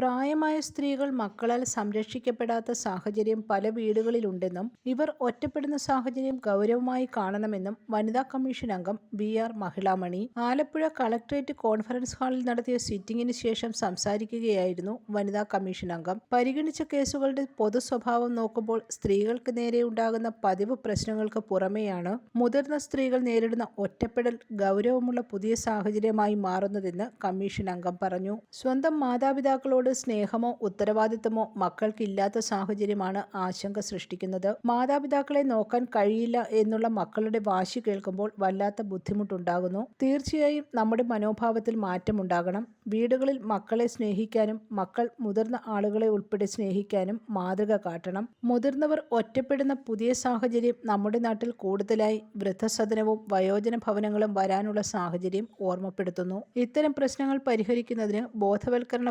പ്രായമായ സ്ത്രീകൾ മക്കളാൽ സംരക്ഷിക്കപ്പെടാത്ത സാഹചര്യം പല വീടുകളിലുണ്ടെന്നും ഇവർ ഒറ്റപ്പെടുന്ന സാഹചര്യം ഗൗരവമായി കാണണമെന്നും വനിതാ കമ്മീഷൻ അംഗം B R Mahilamani Alappuzha collectorate conference ഹാളിൽ നടത്തിയ സിറ്റിംഗിന് ശേഷം സംസാരിക്കുകയായിരുന്നു വനിതാ കമ്മീഷൻ അംഗം. പരിഗണിച്ച കേസുകളുടെ പൊതു സ്വഭാവം നോക്കുമ്പോൾ സ്ത്രീകൾക്ക് നേരെ ഉണ്ടാകുന്ന പതിവ് പ്രശ്നങ്ങൾക്ക് പുറമെയാണ് മുതിർന്ന സ്ത്രീകൾ നേരിടുന്ന ഒറ്റപ്പെടൽ ഗൗരവമുള്ള പുതിയ സാഹചര്യമായി മാറുന്നതെന്ന് കമ്മീഷൻ അംഗം പറഞ്ഞു. സ്വന്തം മാതാപിതാക്കളോട് സ്നേഹമോ ഉത്തരവാദിത്തമോ മക്കൾക്കില്ലാത്ത സാഹചര്യമാണ് ആശങ്ക സൃഷ്ടിക്കുന്നത്. മാതാപിതാക്കളെ നോക്കാൻ കഴിയില്ല എന്നുള്ള മക്കളുടെ വാശി കേൾക്കുമ്പോൾ വല്ലാത്ത ബുദ്ധിമുട്ടുണ്ടാകുന്നു. തീർച്ചയായും നമ്മുടെ മനോഭാവത്തിൽ മാറ്റമുണ്ടാകണം. വീടുകളിൽ മക്കളെ സ്നേഹിക്കാനും മക്കൾ മുതിർന്ന ആളുകളെ ഉൾപ്പെടെ സ്നേഹിക്കാനും മാതൃക കാട്ടണം. മുതിർന്നവർ ഒറ്റപ്പെടുന്ന പുതിയ സാഹചര്യം നമ്മുടെ നാട്ടിൽ കൂടുതലായി വൃദ്ധസദനവും വയോജന ഭവനങ്ങളും വരാനുള്ള സാഹചര്യം ഓർമ്മപ്പെടുത്തുന്നു. ഇത്തരം പ്രശ്നങ്ങൾ പരിഹരിക്കുന്നതിന് ബോധവൽക്കരണ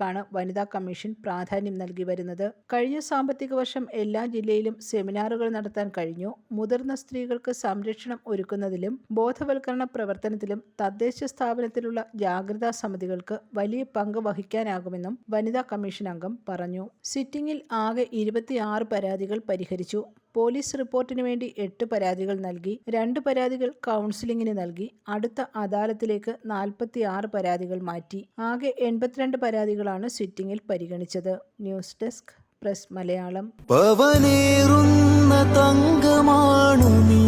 പ്രവർത്തനങ്ങൾക്കാണ് വനിതാ കമ്മീഷൻ പ്രാധാന്യം നൽകി വരുന്നത്. കഴിഞ്ഞ സാമ്പത്തിക വർഷം എല്ലാ ജില്ലയിലും സെമിനാറുകൾ നടത്താൻ കഴിഞ്ഞു. മുതിർന്ന സ്ത്രീകൾക്ക് സംരക്ഷണം ഒരുക്കുന്നതിലും ബോധവൽക്കരണ പ്രവർത്തനത്തിലും തദ്ദേശ സ്ഥാപനത്തിലുള്ള ജാഗ്രതാ സമിതികൾക്ക് വലിയ പങ്ക് വഹിക്കാനാകുമെന്നും വനിതാ കമ്മീഷൻ അംഗം പറഞ്ഞു. സിറ്റിംഗിൽ ആകെ ഇരുപത്തിയാറ് പരാതികൾ പരിഹരിച്ചു. പോലീസ് റിപ്പോർട്ടിന് വേണ്ടി എട്ട് പരാതികൾ നൽകി രണ്ട് പരാതികൾ കൗൺസിലിംഗിന് നൽകി അടുത്ത അദാലത്തിലേക്ക് നാൽപ്പത്തി ആറ് പരാതികൾ മാറ്റി. ആകെ എൺപത്തിരണ്ട് പരാതികളാണ് സിറ്റിംഗിൽ പരിഗണിച്ചത്. News desk press Malayalam. പവനേറുന്ന തങ്കമാണു നീ.